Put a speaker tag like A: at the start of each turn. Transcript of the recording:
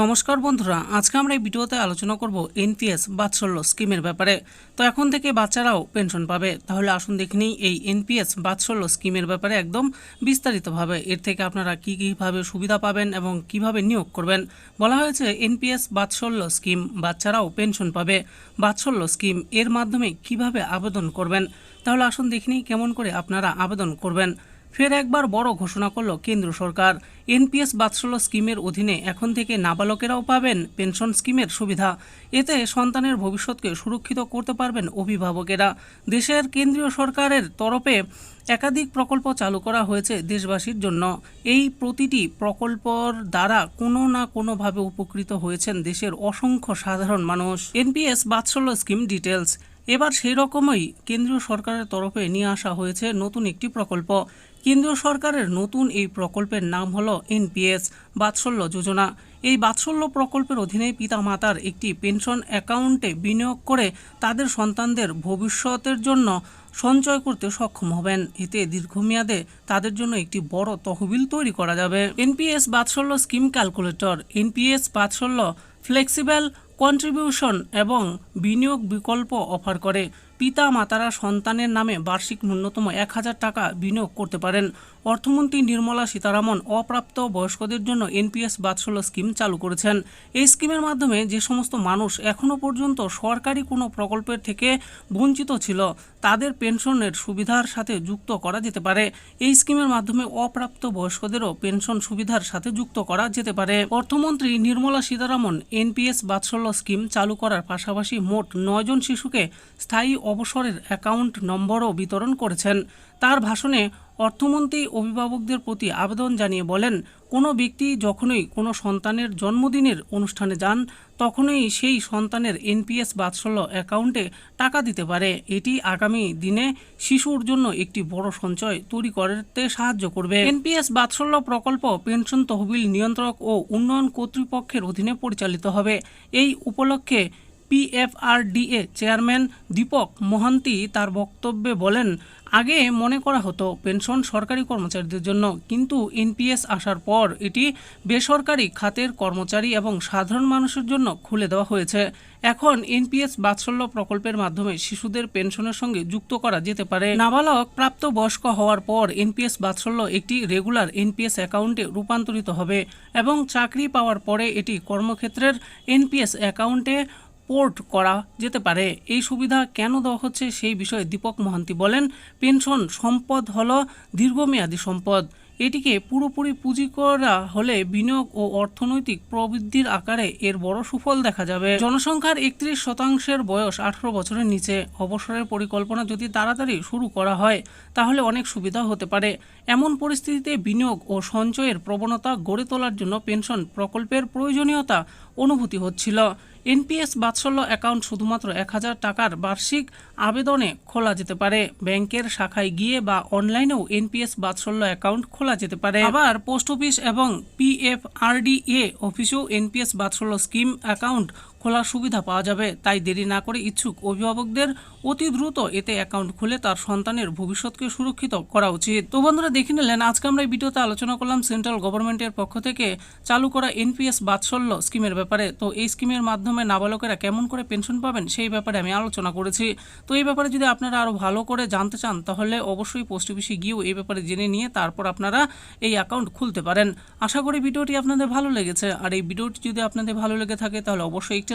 A: নমস্কার বন্ধুরা, আজকে আমরা এই ভিডিওতে আলোচনা করব এনপিএস বাৎসল্য স্কিমের ব্যাপারে। তো এখন থেকে বাচ্চারাও পেনশন পাবে। তাহলে আসুন দেখে নিই এই এনপিএস বাৎসল্য স্কিমের ব্যাপারে একদম বিস্তারিতভাবে। এর থেকে আপনারা কী কীভাবে সুবিধা পাবেন এবং কীভাবে নিয়োগ করবেন? বলা হয়েছে এনপিএস বাৎসল্য স্কিম বাচ্চারাও পেনশন পাবে। বাৎসল্য স্কিম এর মাধ্যমে কীভাবে আবেদন করবেন? তাহলে আসুন দেখে নিই কেমন করে আপনারা আবেদন করবেন। ফের একবার বড় ঘোষণা করল কেন্দ্র সরকার। এনপিএস বাৎসল্য স্কিমের অধীনে এখন থেকে নাবালকেরাও পাবেন পেনশন স্কিমের সুবিধা। এতে সন্তানের ভবিষ্যৎকে সুরক্ষিত করতে পারবেন অভিভাবকেরা। দেশের কেন্দ্রীয় সরকারের তরফে একাধিক প্রকল্প চালু করা হয়েছে দেশবাসীর জন্য। এই প্রতিটি প্রকল্পর দ্বারা কোনো না কোনোভাবে উপকৃত হয়েছেন দেশের অসংখ্য সাধারণ মানুষ। এনপিএস বাৎসল্য স্কিম ডিটেলস এবার সেই রকমই কেন্দ্রীয় সরকারের তরফে নিয়ে আসা হয়েছে নতুন একটি প্রকল্প। কেন্দ্রীয় সরকারের নতুন এই প্রকল্পের নাম হল এনপিএস, বাৎসল্য যোজনা। এই বাৎসল্য প্রকল্পের অধীনে পিতামাতার একটি পেনশন অ্যাকাউন্টে বিনিয়োগ করে তাদের সন্তানদের ভবিষ্যতের জন্য সঞ্চয় করতে সক্ষম হবেন। এতে দীর্ঘমেয়াদে তাদের জন্য একটি বড় তহবিল তৈরি করা যাবে। NPS Vatsalya scheme calculator, NPS Vatsalya flexible contribution এবং বিনিয়োগ বিকল্প অফার করে। পিতা মাতারা সন্তানের নামে বার্ষিক ন্যূনতম এক হাজার টাকা বিনিয়োগ করতে পারেন। অর্থমন্ত্রী নির্মলা সীতারামন অপ্রাপ্ত বয়স্কদের জন্য এনপিএস বাৎসল্য স্কিম চালু করেছেন। এই স্কিমের মাধ্যমে যে সমস্ত মানুষ এখনও পর্যন্ত সরকারি কোনো প্রকল্পের থেকে বঞ্চিত ছিল, তাদের পেনশনের সুবিধার সাথে যুক্ত করা যেতে পারে। এই স্কিমের মাধ্যমে অপ্রাপ্ত বয়স্কদেরও পেনশন সুবিধার সাথে যুক্ত করা যেতে পারে। অর্থমন্ত্রী নির্মলা সীতারামন এনপিএস বাৎসল্য স্কিম চালু করার পাশাপাশি মোট নয়জন শিশুকে স্থায়ী অবসরের অ্যাকাউন্ট নম্বরও বিতরণ করেছেন। তার ভাষণে অর্থমন্ত্রী অভিভাবকদের প্রতি আবেদন জানিয়ে বলেন, কোনো ব্যক্তি যখনই কোনো সন্তানের জন্মদিনের অনুষ্ঠানে যান, তখনই সেই সন্তানের এনপিএস বাৎসল্য অ্যাকাউন্টে টাকা দিতে পারে। এটি আগামী দিনে শিশুর জন্য একটি বড় সঞ্চয় তৈরি করতে সাহায্য করবে। এনপিএস বাৎসল্য প্রকল্প পেনশন তহবিল নিয়ন্ত্রক ও উন্নয়ন কর্তৃপক্ষের অধীনে পরিচালিত হবে। এই উপলক্ষে পিএফআরডিএ চেয়ারম্যান দীপক মহান্তি তার বক্তব্যে বলেন, আগে মনে করা হতো পেনশন সরকারি কর্মচারীদের জন্য, কিন্তু এনপিএস আসার পর এটি বেসরকারি খাতের কর্মচারী এবং সাধারণ মানুষের জন্য খুলে দেওয়া হয়েছে। এখন এনপিএস বাৎসল্য প্রকল্পের মাধ্যমে শিশুদের পেনশনের সঙ্গে যুক্ত করা যেতে পারে। নাবালক প্রাপ্ত বয়স্ক হওয়ার পর এনপিএস বাৎসল্য একটি রেগুলার এনপিএস অ্যাকাউন্টে রূপান্তরিত হবে এবং চাকরি পাওয়ার পরে এটি কর্মক্ষেত্রের এনপিএস অ্যাকাউন্টে পোর্ট করা যেতে পারে। এই সুবিধা কেন দেওয়া হচ্ছে সেই বিষয়ে দীপক মহান্তি বলেন, পেনশন সম্পদ হল দীর্ঘমেয়াদী সম্পদ। এটিকে পুরোপুরি পুঁজি করা হলে বিনিয়োগ ও অর্থনৈতিক প্রবৃদ্ধির আকারে এর বড় সুফল দেখা যাবে। জনসংখ্যার একত্রিশ শতাংশের বয়স আঠারো বছরের নিচে। অবসরের পরিকল্পনা যদি তাড়াতাড়ি শুরু করা হয়, তাহলে অনেক সুবিধা হতে পারে। এমন পরিস্থিতিতে বিনিয়োগ ও সঞ্চয়ের প্রবণতা গড়ে তোলার জন্য পেনশন প্রকল্পের প্রয়োজনীয়তা অনুভূতি হচ্ছিল। এনপিএস বাৎসল্য অ্যাকাউন্ট শুধুমাত্র এক হাজার টাকার বার্ষিক আবেদনে খোলা যেতে পারে। ব্যাংকের শাখায় গিয়ে বা অনলাইনেও এনপিএস বাৎসল্য অ্যাকাউন্ট খোলা যেতে পারে। আবার পোস্ট অফিস এবং পিএফআরডিএ অফিসেও এনপিএস বাৎসল্য স্কিম অ্যাকাউন্ট খোলার সুবিধা পাওয়া যাবে। তাই দেরি না করে ইচ্ছুক অভিভাবকদের অতি দ্রুত এতে অ্যাকাউন্ট খুলে তার সন্তানের ভবিষ্যৎকে সুরক্ষিত করা উচিত। তো বন্ধুরা, দেখে নিলেন, আজকে আমরা এই ভিডিওতে আলোচনা করলাম সেন্ট্রাল গভর্নমেন্টের পক্ষ থেকে চালু করা এনপিএস বাৎসল্য স্কিমের ব্যাপারে। তো এই স্কিমের মাধ্যমে নাবালকেরা কেমন করে পেনশন পাবেন সেই ব্যাপারে আমি আলোচনা করেছি। তো এই ব্যাপারে যদি আপনারা আরও ভালো করে জানতে চান, তাহলে অবশ্যই পোস্ট অফিসে গিয়েও এই ব্যাপারে জেনে নিয়ে তারপর আপনারা এই অ্যাকাউন্ট খুলতে পারেন। আশা করি ভিডিওটি আপনাদের ভালো লেগেছে। আর এই ভিডিওটি যদি আপনাদের ভালো লেগে থাকে, তাহলে অবশ্যই একটি